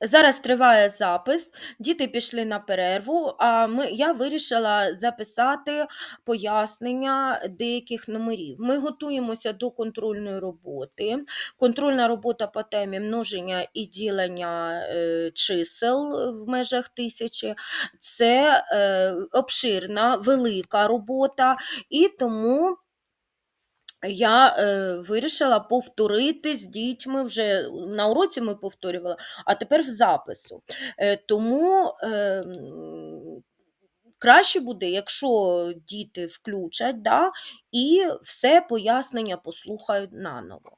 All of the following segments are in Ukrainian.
Зараз триває запис, діти пішли на перерву, а ми, я вирішила записати пояснення деяких номерів. Ми готуємося до контрольної роботи. Контрольна робота по темі множення і ділення е, чисел в межах тисячі. Це е, обширна, велика робота, і тому я е, вирішила повторити з дітьми вже на уроці ми повторювали, а тепер в запису. Е, тому е, краще буде, якщо діти включать, да, і все пояснення послухають наново.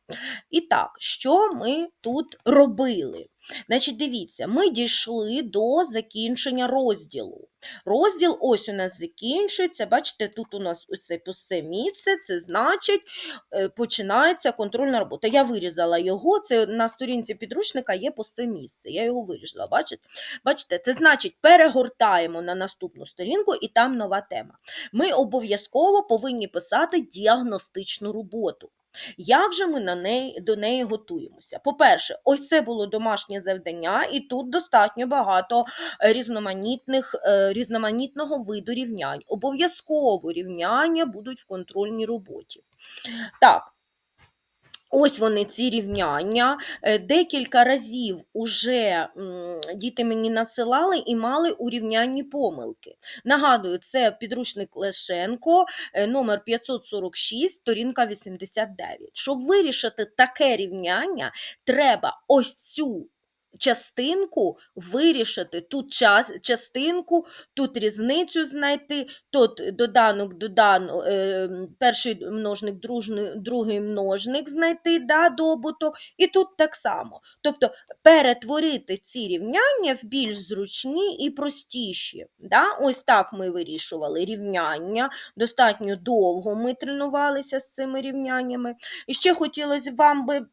І так, що ми тут робили? Значить, дивіться, ми дійшли до закінчення розділу. Розділ ось у нас закінчується. Бачите, тут у нас оце пусте місце, це значить, е, починається контрольна робота. Я вирізала його, це на сторінці підручника є пусте місце. Я його вирізала. Бачите? Бачите, це значить, перегортаємо на наступну сторінку і там нова тема. Ми обов'язково повинні писати діагностичну роботу. Як же ми на неї, до неї готуємося? По-перше, ось це було домашнє завдання, і тут достатньо багато е, різноманітних, е, різноманітного виду рівнянь. Обов'язково рівняння будуть в контрольній роботі. Так. Ось вони ці рівняння. Е, Декілька разів уже діти мені надсилали і мали у рівнянні помилки. Нагадую, це підручник Лешенко, е, номер 546, сторінка 89. Щоб вирішити таке рівняння, треба ось цю частинку вирішити, тут час, частинку, тут різницю знайти, тут доданок, додан, е, перший множник, дружний, другий множник знайти, да, добуток, і тут так само. Тобто перетворити ці рівняння в більш зручні і простіші. Да? Ось так ми вирішували рівняння, достатньо довго ми тренувалися з цими рівняннями. І ще хотілося вам би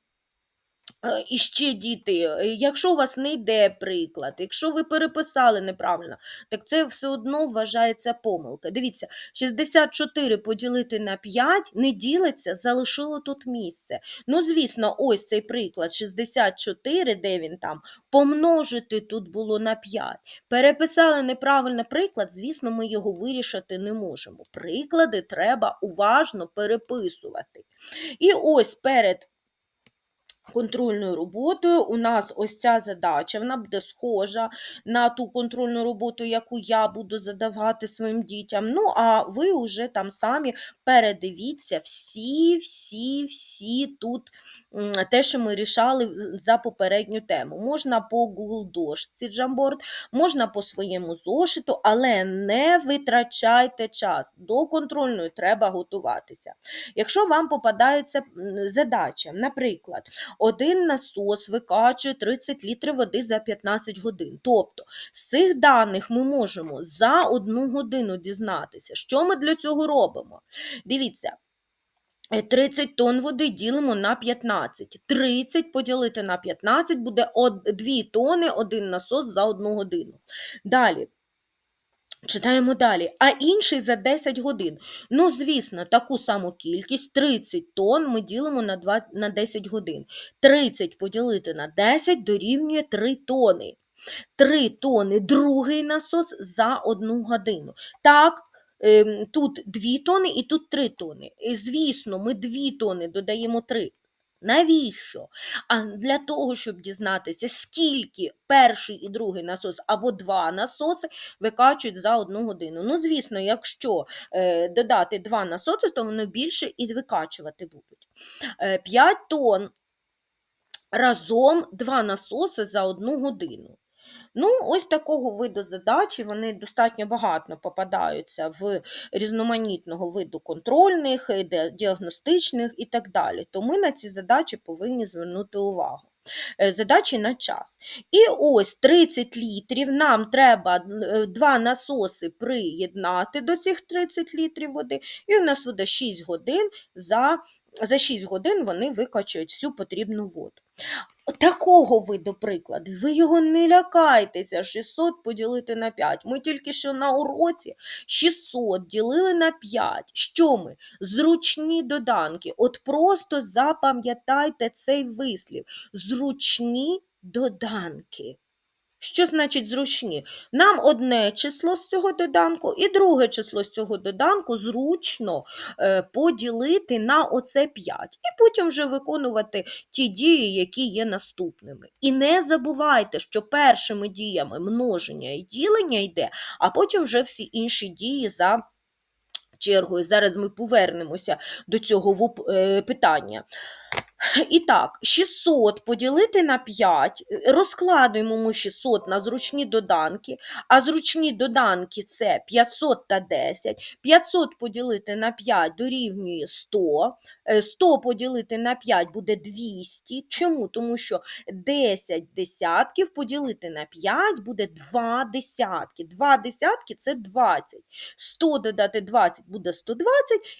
І ще діти, е, якщо у вас не йде приклад, якщо ви переписали неправильно, так це все одно вважається помилка. Дивіться, 64 поділити на 5 не ділиться, залишило тут місце. Ну, звісно, ось цей приклад 64, де він там, помножити тут було на 5. Переписали неправильно приклад, звісно, ми його вирішити не можемо. Приклади треба уважно переписувати. І ось перед контрольною роботою у нас ось ця задача, вона буде схожа на ту контрольну роботу, яку я буду задавати своїм дітям. Ну, а ви вже там самі передивіться всі, всі, всі тут те, що ми рішали за попередню тему. Можна по Google дошці Jamboard, можна по своєму зошиту, але не витрачайте час. До контрольної треба готуватися. Якщо вам попадається задача, наприклад, один насос викачує 30 літрів води за 15 годин. Тобто з цих даних ми можемо за одну годину дізнатися, що ми для цього робимо. Дивіться. е, 30 тонн води ділимо на 15. 30 поділити на 15 буде 2 тонни, один насос за одну годину. Далі. Читаємо далі. А інший за 10 годин. Ну, звісно, таку саму кількість 30 тонн ми ділимо на, 2, на 10 годин. 30 поділити на 10 дорівнює 3 тони. 3 тони другий насос за одну годину. Так, тут 2 тони і тут 3 тони. І, звісно, ми 2 тони додаємо 3. Навіщо? А для того, щоб дізнатися, скільки перший і другий насос або два насоси викачують за одну годину. Ну, звісно, якщо е, додати два насоси, то вони більше і викачувати будуть. Е, 5 тонн разом два насоси за одну годину. Ну, ось такого виду задачі, вони достатньо багато попадаються в різноманітного виду контрольних, е, діагностичних і так далі. То ми на ці задачі повинні звернути увагу. Е, Задачі на час. І ось 30 літрів. Нам треба е, два насоси приєднати до цих 30 літрів води, і у нас буде 6 годин. За, за 6 годин вони викачують всю потрібну воду. Такого виду приклад, ви його не лякайтеся, 600 поділити на 5. Ми тільки що на уроці 600 ділили на 5. Що ми? Зручні доданки. От просто запам'ятайте цей вислів. Зручні доданки. Що значить зручні? Нам одне число з цього доданку і друге число з цього доданку зручно е, поділити на оце 5. І потім вже виконувати ті дії, які є наступними. І не забувайте, що першими діями множення і ділення йде, а потім вже всі інші дії за чергою. Зараз ми повернемося до цього е, питання. І так, 600 поділити на 5, розкладуємо ми 600 на зручні доданки, а зручні доданки це 500 та 10. 500 поділити на 5 дорівнює 100. Е, 100 поділити на 5 буде 200. Чому? Тому що 10 десятків поділити на 5 буде 2 десятки. 2 десятки це 20. 100 додати 20 буде 120,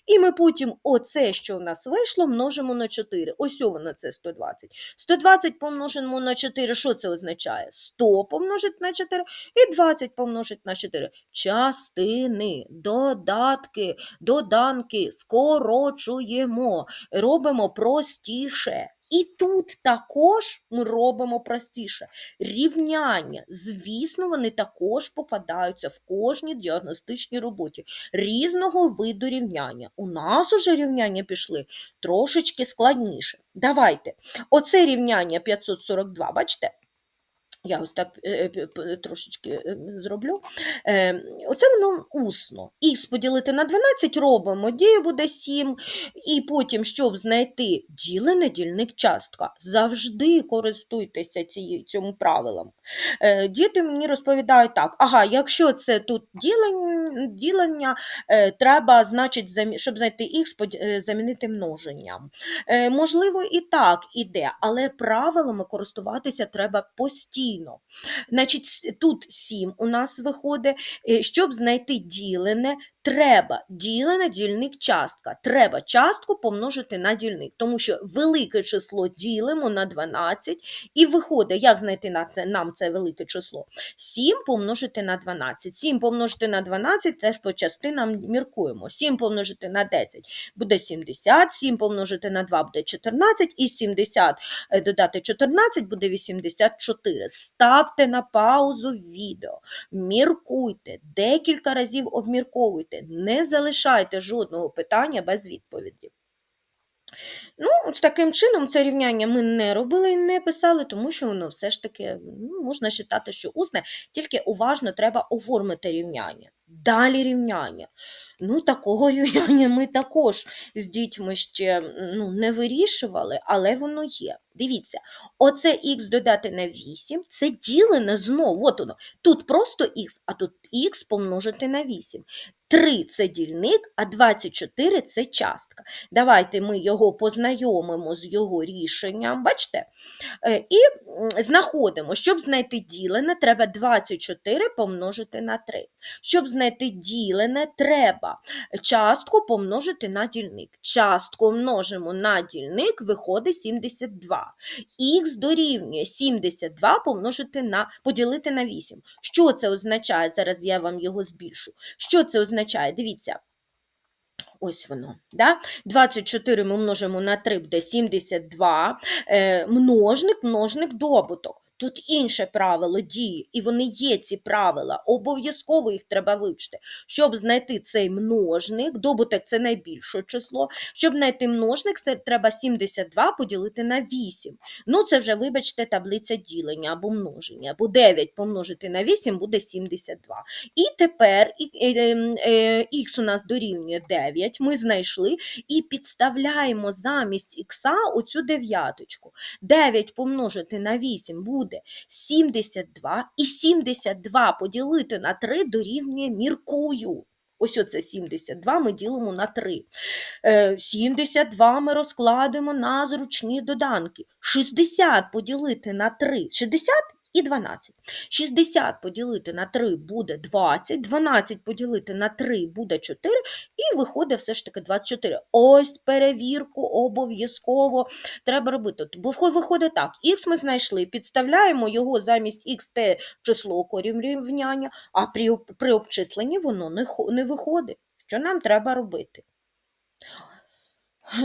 і ми потім оце, що в нас вийшло, множимо на 4. Ось воно це 120. 120 помножимо на 4, що це означає? 100 помножить на 4 і 20 помножить на 4. Частини, додатки, доданки скорочуємо, робимо простіше. І тут також ми робимо простіше. Рівняння, звісно, вони також попадаються в кожній діагностичній роботі різного виду рівняння. У нас уже рівняння пішли трошечки складніше. Давайте. Оце рівняння 542, бачите? Я ось так е, е, трошечки е, зроблю. Оце воно усно. Х поділити на 12 робимо, дія буде 7. І потім, щоб знайти ділене дільник частка, завжди користуйтеся цією, цьому правилом. Діти мені розповідають так: ага, якщо це тут ділення, ділення треба, значить, щоб знайти х, замінити множенням. Можливо, і так іде, але правилами користуватися треба постійно. Значить, тут 7 у нас виходить. Е, Щоб знайти ділене, треба ділене дільник частка. Треба частку помножити на дільник, тому що велике число ділимо на 12 і виходить, як знайти на це, нам це велике число? 7 помножити на 12. 7 помножити на 12 теж по частинам міркуємо. 7 помножити на 10 буде 70, 7 помножити на 2 буде 14, і 70 е, додати 14 буде 84. Ставте на паузу відео, міркуйте, декілька разів обмірковуйте, не залишайте жодного питання без відповіді. Ну, з таким чином це рівняння ми не робили і не писали, тому що воно все ж таки ну, можна вважати, що усне, тільки уважно треба оформити рівняння. Далі рівняння. Ну, такого рівняння ми також з дітьми ще ну, не вирішували, але воно є. Дивіться, оце х додати на 8, це ділене знову. От воно. Тут просто х, а тут х помножити на 8. 3 це дільник, а 24 це частка. Давайте ми його познайомимо з його рішенням. Бачите? Е, І знаходимо, щоб знайти ділене, треба 24 помножити на 3. Щоб знайти ділене, треба частку помножити на дільник. Частку множимо на дільник, виходить 72. Х дорівнює 72 помножити на, поділити на 8. Що це означає? Зараз я вам його збільшу. Що це означає? Дивіться. Ось воно. Да? 24 ми множимо на 3 буде 72. Е, множник, множник, добуток. Тут інше правило дії, і вони є ці правила. Обов'язково їх треба вивчити. Щоб знайти цей множник, добуток це найбільше число. Щоб знайти множник, це треба 72 поділити на 8. Ну, це вже, вибачте, таблиця ділення або множення. Бо 9 помножити на 8 буде 72. І тепер е, ем, е, х у нас дорівнює 9, ми знайшли і підставляємо замість х оцю дев'яточку. 9 помножити на 8 буде 72, і 72 поділити на 3 дорівнює міркую. Ось оце 72 ми ділимо на 3. Е, 72 ми розкладемо на зручні доданки. 60 поділити на 3. 60 і 12. 60 поділити на 3 буде 20, 12 поділити на 3 буде 4, і виходить все ж таки 24. Ось перевірку обов'язково треба робити. Бо виходить так, х ми знайшли, підставляємо його замість х те число корінь рівняння, а при, при обчисленні воно не, не виходить. Що нам треба робити?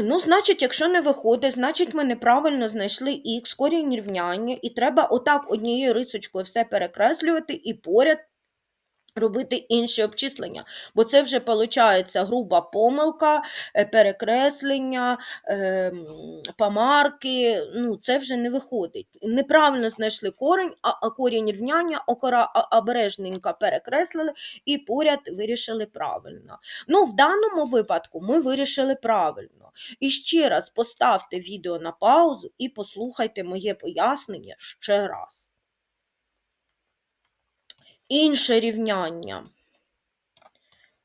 Ну, значить, якщо не виходить, значить ми неправильно знайшли х, корінь рівняння, і треба отак однією рисочкою все перекреслювати і поряд робити інші обчислення. Бо це вже виходить груба помилка, е, перекреслення, ем, помарки. Ну, це вже не виходить. Неправильно знайшли корінь, а корінь рівняння окора, обережненько перекреслили і поряд вирішили правильно. Ну, в даному випадку ми вирішили правильно. І ще раз поставте відео на паузу і послухайте моє пояснення ще раз. Інше рівняння.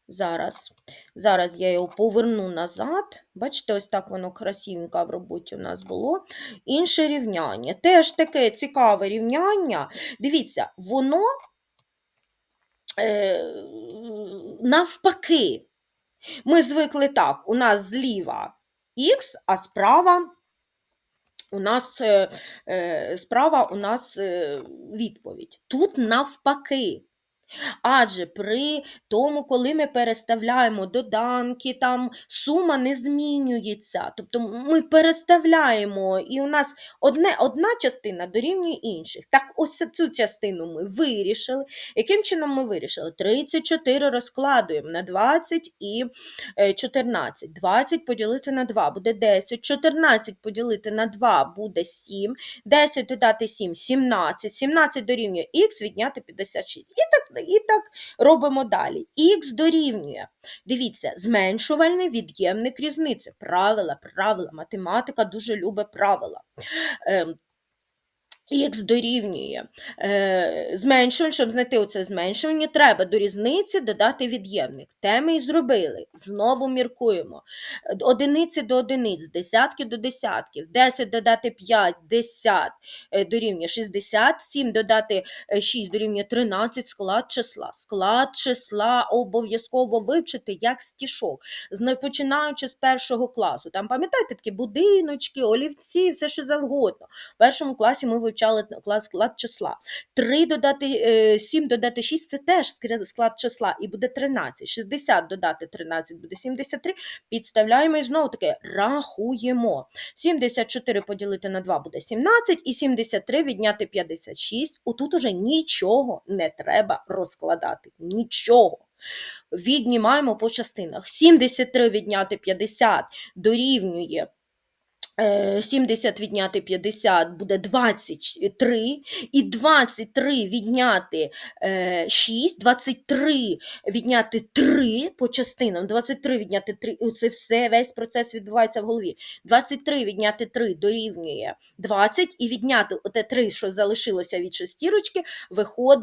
Зараз. Зараз я його поверну назад. Бачите, ось так воно красивенько в роботі у нас було. Інше рівняння. Теж таке цікаве рівняння. Дивіться, воно е, навпаки. Ми звикли так, у нас зліва х, а справа у нас е, е, справа у нас е, відповідь. Тут навпаки. Адже при тому, коли ми переставляємо доданки, там сума не змінюється. Тобто ми переставляємо, і у нас одне, одна частина дорівнює інших. Так, ось цю частину ми вирішили. Яким чином ми вирішили? 34 розкладуємо на 20 і е, 14. 20 поділити на 2 буде 10, 14 поділити на 2 буде 7, 10 додати 7 17, 17 дорівнює х відняти 56. І так, і так робимо далі. Х дорівнює. Дивіться, зменшувальний від'ємник різниці. Правила, правила. Математика дуже любить правила. Х дорівнює е, зменшування, щоб знайти оце зменшування, треба до різниці додати від'ємник. Те ми і зробили. Знову міркуємо. Е, Одиниці до одиниць, десятки до десятків, 10 додати 5, 10 е, дорівнює 60, 7 додати е, 6 дорівнює 13, склад числа. Склад числа обов'язково вивчити як стішок, починаючи з першого класу. Там пам'ятаєте такі будиночки, олівці, все що завгодно. В першому класі ми вивчали склад числа. 3 додати, е, 7 додати 6 це теж склад числа, і буде 13. 60 додати 13 буде 73. Підставляємо і знову таки рахуємо. 74 поділити на 2 буде 17, і 73 відняти 56. Отут уже нічого не треба розкладати. Нічого. Віднімаємо по частинах. 73 відняти 50 дорівнює Е, 70 відняти 50 буде 23, і 23 відняти е, 6, 23 відняти 3 по частинам, 23 відняти 3, це все, весь процес відбувається в голові. 23 відняти 3 дорівнює 20, і відняти оте 3, що залишилося від шестірочки, виходить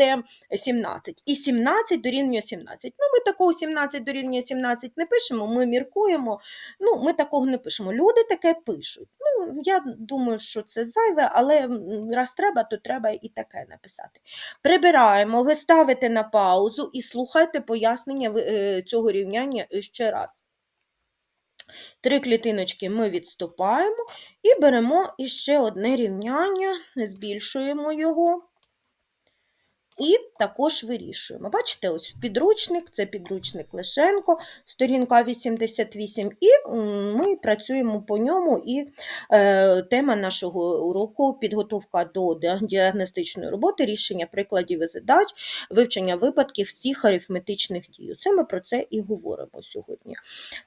17. І 17 дорівнює 17. Ну, ми такого 17 дорівнює 17 не пишемо, ми міркуємо, ну, ми такого не пишемо. Люди таке пишуть. Ну, я думаю, що це зайве, але раз треба, то треба і таке написати. Прибираємо, ви ставите на паузу і слухайте пояснення е, цього рівняння ще раз. Три клітиночки ми відступаємо і беремо іще одне рівняння, збільшуємо його. І також вирішуємо. Бачите, ось підручник, це підручник Лишенко, сторінка 88, і ми працюємо по ньому. І е, тема нашого уроку підготовка до діагностичної роботи, рішення прикладів і задач, вивчення випадків всіх арифметичних дій. Це ми про це і говоримо сьогодні.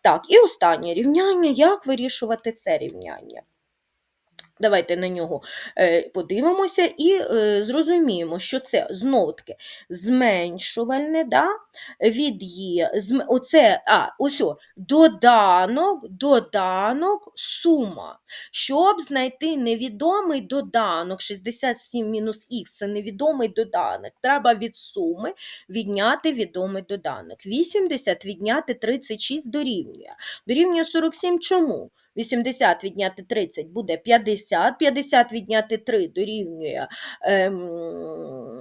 Так, і останнє рівняння. Як вирішувати це рівняння? Давайте на нього е, подивимося і е, зрозуміємо, що це знову таки зменшувальне, да? від є, зм, оце, а, ось, доданок, доданок, сума. Щоб знайти невідомий доданок, 67 мінус х це невідомий доданок, треба від суми відняти відомий доданок. 80 відняти 36 дорівнює. Дорівнює 47 чому? 80 відняти 30 буде 50, 50 відняти 3 дорівнює ем,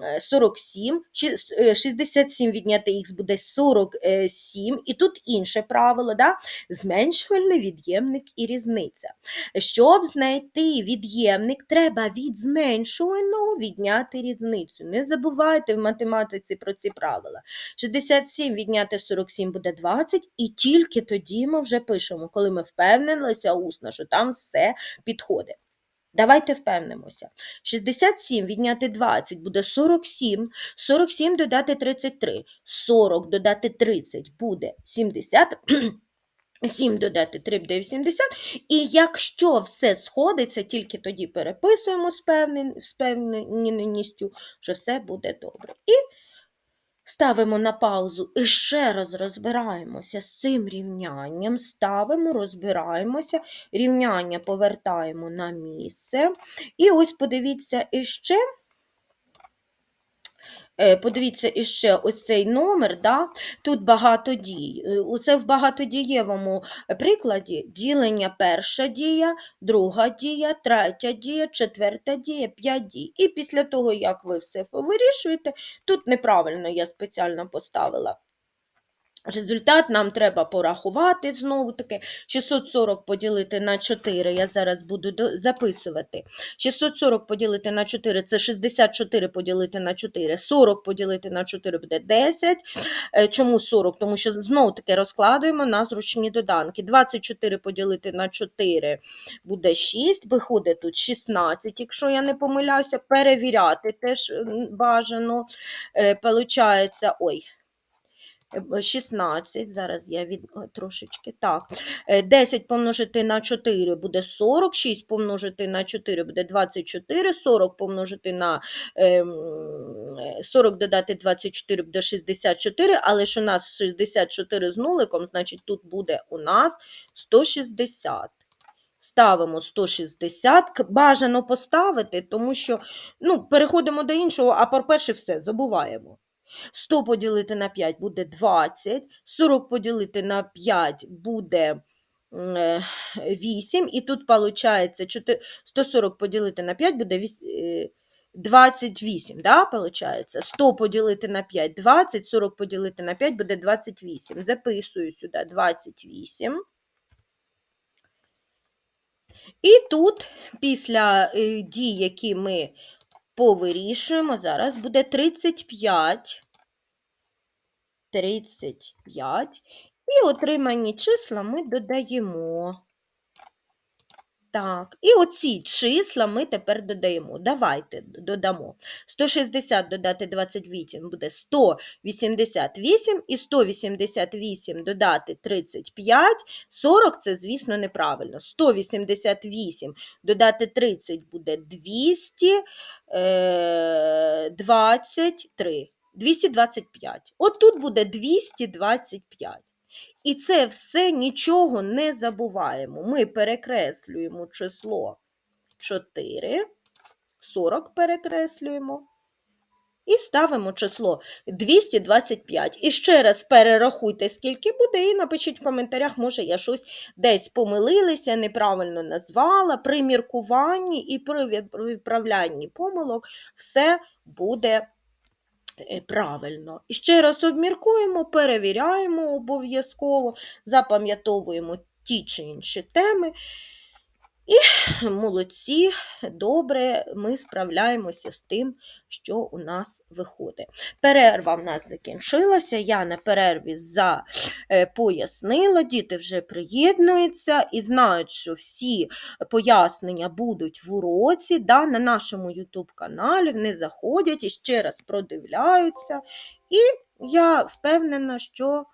е, 47, чи- с- е, 67 відняти х буде 47, і тут інше правило, да? зменшувальний від'ємник і різниця. Щоб знайти від'ємник, треба від зменшуваного відняти різницю. Не забувайте в математиці про ці правила. 67 відняти 47 буде 20, і тільки тоді ми вже пишемо, коли ми впевнилися усно, що там все підходить. Давайте впевнимося. 67 відняти 20 буде 47, 47 додати 33, 40 додати 30 буде 70, 7 додати 3 буде 80, і якщо все сходиться, тільки тоді переписуємо з певнен- з впевненістю, що все буде добре. І ставимо на паузу і ще раз розбираємося з цим рівнянням, ставимо, розбираємося, рівняння повертаємо на місце. І ось подивіться іще. Е, Подивіться іще ось цей номер, да? тут багато дій. Е, Оце в багатодієвому прикладі ділення перша дія, друга дія, третя дія, четверта дія, п'ять дій. І після того, як ви все вирішуєте, тут неправильно я спеціально поставила. Результат нам треба порахувати знову таки. 640 поділити на 4, я зараз буду записувати. 640 поділити на 4 це 64 поділити на 4. 40 поділити на 4 буде 10. Е, Чому 40? Тому що знову таки розкладуємо на зручні доданки. 24 поділити на 4 буде 6. Виходить тут 16, якщо я не помиляюся. Перевіряти теж бажано. Е, Получається, ой. Е, 16, зараз я від трошечки так. Е, 10 помножити на 4 буде 40, 6 помножити на 4 буде 24, 40 помножити на ем, е, 40 додати 24 буде 64, але ж у нас 64 з нуликом, значить тут буде у нас 160. Ставимо 160, бажано поставити, тому що ну, переходимо до іншого, а про перше все забуваємо. 100 поділити на 5 буде 20, 40 поділити на 5 буде е, 8, і тут виходить 140 поділити на 5 буде віс- е, 28, да, получається? 100 поділити на 5 – 20, 40 поділити на 5 буде 28. Записую сюди 28. І тут після е, дій, які ми повирішуємо, зараз буде 35. 35. І отримані числа ми додаємо. Так, і оці числа ми тепер додаємо. Давайте додамо. 160 додати 28 буде 188, і 188 додати 35, 40 це, звісно, неправильно. 188 додати 30 буде 200, е, 23. 225. От тут буде 225. І це все нічого не забуваємо. Ми перекреслюємо число 4, 40 перекреслюємо. І ставимо число 225. І ще раз перерахуйте, скільки буде, і напишіть в коментарях, може, я щось десь помилилася, неправильно назвала. При міркуванні і при від- відправлянні помилок все буде правильно. І ще раз обміркуємо, перевіряємо обов'язково, запам'ятовуємо ті чи інші теми. І молодці, добре, ми справляємося з тим, що у нас виходить. Перерва в нас закінчилася. Я на перерві за, е, пояснила, діти вже приєднуються і знають, що всі пояснення будуть в уроці. Да, на нашому YouTube каналі вони заходять і ще раз продивляються. І я впевнена, що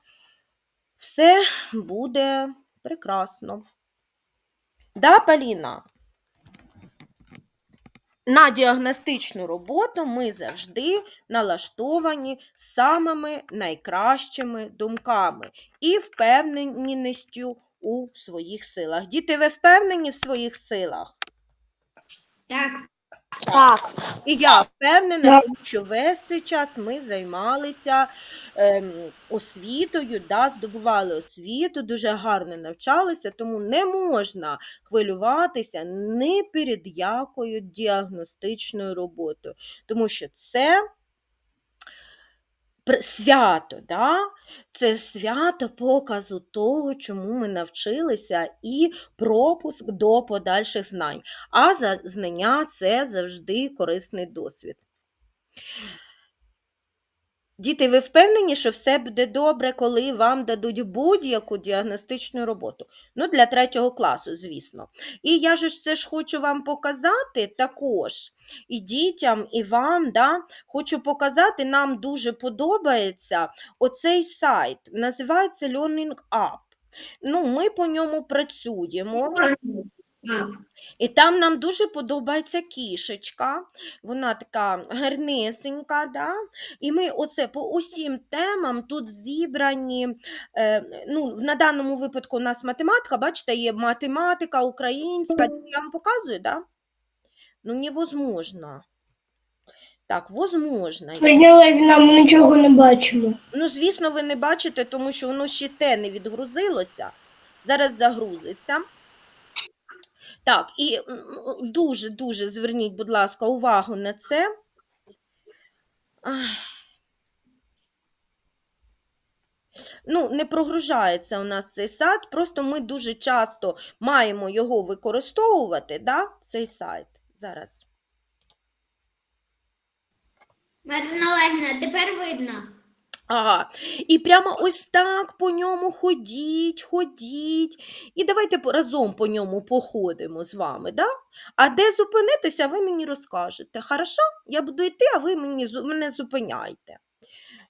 все буде прекрасно. Да, Поліна? На діагностичну роботу ми завжди налаштовані самими найкращими думками і впевненістю у своїх силах. Діти, ви впевнені в своїх силах? Так. Так. І я впевнена, тому що весь цей час ми займалися ем, освітою, да, здобували освіту, дуже гарно навчалися, тому не можна хвилюватися ні перед якою діагностичною роботою, тому що це свято, да? це свято показу того, чому ми навчилися, і пропуск до подальших знань. А знання це завжди корисний досвід. Діти, ви впевнені, що все буде добре, коли вам дадуть будь-яку діагностичну роботу? Ну, для третього класу, звісно. І я ж це ж хочу вам показати також і дітям, і вам. Да? Хочу показати, нам дуже подобається оцей сайт. Називається Learning Up. Ну, ми по ньому працюємо. І там нам дуже подобається кішечка. Вона така гарнесенька, да? і ми оце по усім темам тут зібрані. Е, ну, на даному випадку у нас математика, бачите, є математика, українська. Я вам показую, да? Ну, невозможно. Так, возможно. Прийняла ми нічого не бачимо. Ну, звісно, ви не бачите, тому що воно ще те не відгрузилося. Зараз загрузиться. Так, і дуже-дуже зверніть, будь ласка, увагу на це. Ну, не прогружається у нас цей сайт, просто ми дуже часто маємо його використовувати, да, цей сайт. Зараз. Марина Олегівна, тепер видно. Ага. І прямо ось так по ньому ходіть, ходіть. І давайте разом по ньому походимо з вами, да? А де зупинитися, ви мені розкажете. Хорошо? Я буду йти, а ви мені, мене зупиняйте.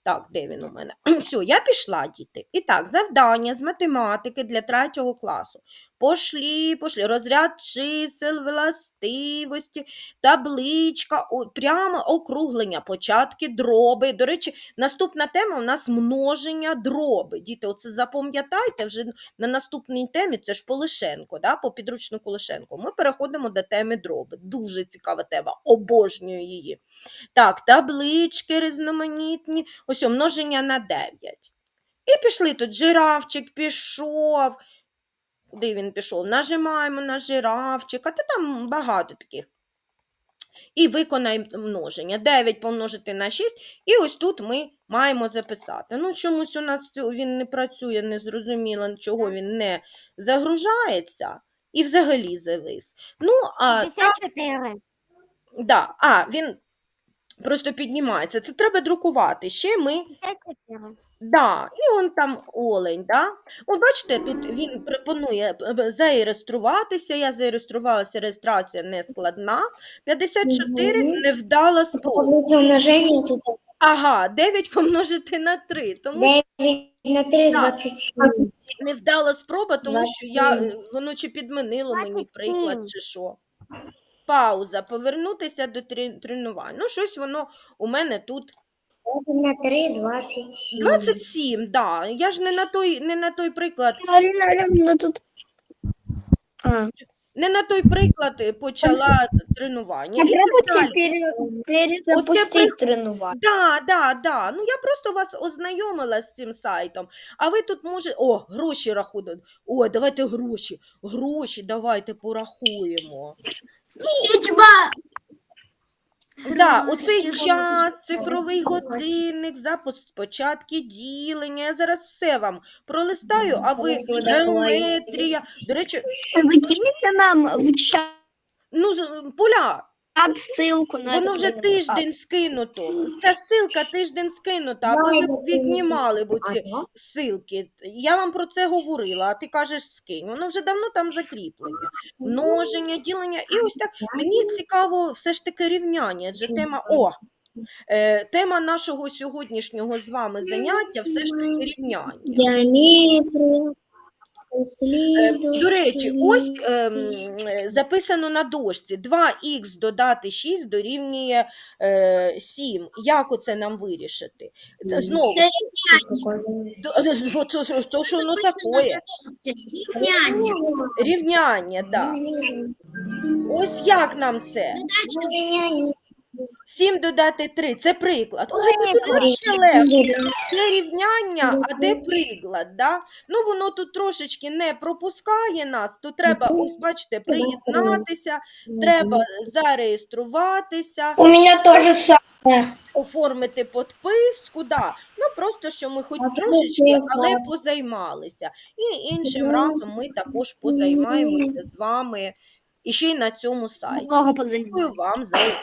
Так, де він у мене? Все, я пішла, діти. І так, завдання з математики для третього класу. Пошлі, пошлі. Розряд чисел, властивості, табличка, прямо округлення, початки дроби. До речі, наступна тема у нас множення дроби. Діти, оце запам'ятайте вже на наступній темі, це ж Полишенко, да, по підручнику Лишенко. Ми переходимо до теми дроби. Дуже цікава тема, обожнюю її. Так, таблички різноманітні, ось множення на 9. І пішли тут жирафчик пішов. Куди він пішов? Нажимаємо на жирафчика, та там багато таких. І виконай множення. 9 помножити на 6. І ось тут ми маємо записати. Ну, чомусь у нас він не працює, не зрозуміло, чого він не загружається. І взагалі завис. Ну, а 54. Да, а, він просто піднімається. Це треба друкувати. Ще ми. 54. Да, і он там олень, да? От бачите, тут він пропонує е, зареєструватися. Я зареєструвалася, реєстрація не складна. 54 Мгм. невдала спроба. Тут Ага, 9 помножити на 3, тому що 9 на 3, Так. 27. невдала спроба, тому що я, 27. е, воно чи підмінило мені приклад, чи що. Пауза, повернутися до трен- тренувань. Ну, щось воно у мене тут 9 на 3, 27. 27, да. Я ж не на той, не на той приклад, Аліна Аліна тут. А. не на той приклад почала тренування. І так Попробуйте далі. пере- перезапустить прих- тренування. Да, да, да. Ну я просто вас ознайомила з цим сайтом. А ви тут може. О, гроші рахують. Ой, давайте гроші. Гроші давайте порахуємо. Лічба. Да, у оцей час, цифровий годинник, запуск спочатку ділення. Я зараз все вам пролистаю, а ви геометрія. До речі, Ви кинете нам в чат ну з- поля. ссылку на Воно этот вже тренинг. тиждень скинуто. Ця ссылка тиждень скинута, аби ви б віднімали б ці Ага. ссылки. Я вам про це говорила, а ти кажеш скинь. Воно вже давно там закріплено. Множення, ділення. І ось так мені цікаво все ж таки рівняння, адже тема о. Е, тема нашого сьогоднішнього з вами заняття все ж таки рівняння. Геометрія. Е, До речі, ось ем, е, записано на дошці 2х додати 6 дорівнює е, 7. Як оце нам вирішити? Це знову е, то, що- воно таке? Рівняння. Рівняння, да. Ось як нам це? 7 додати 3 – це приклад. Ой, тут вообще легко. Де рівняння, а де приклад, да? Ну, воно тут трошечки не пропускає нас, то треба, ось бачите, приєднатися, треба зареєструватися, У меня то же самое. оформити підписку, да. Ну, просто, що ми хоч трошечки, але позаймалися. І іншим разом ми також позаймаємося з вами і ще й на цьому сайті. Дякую вам за увагу.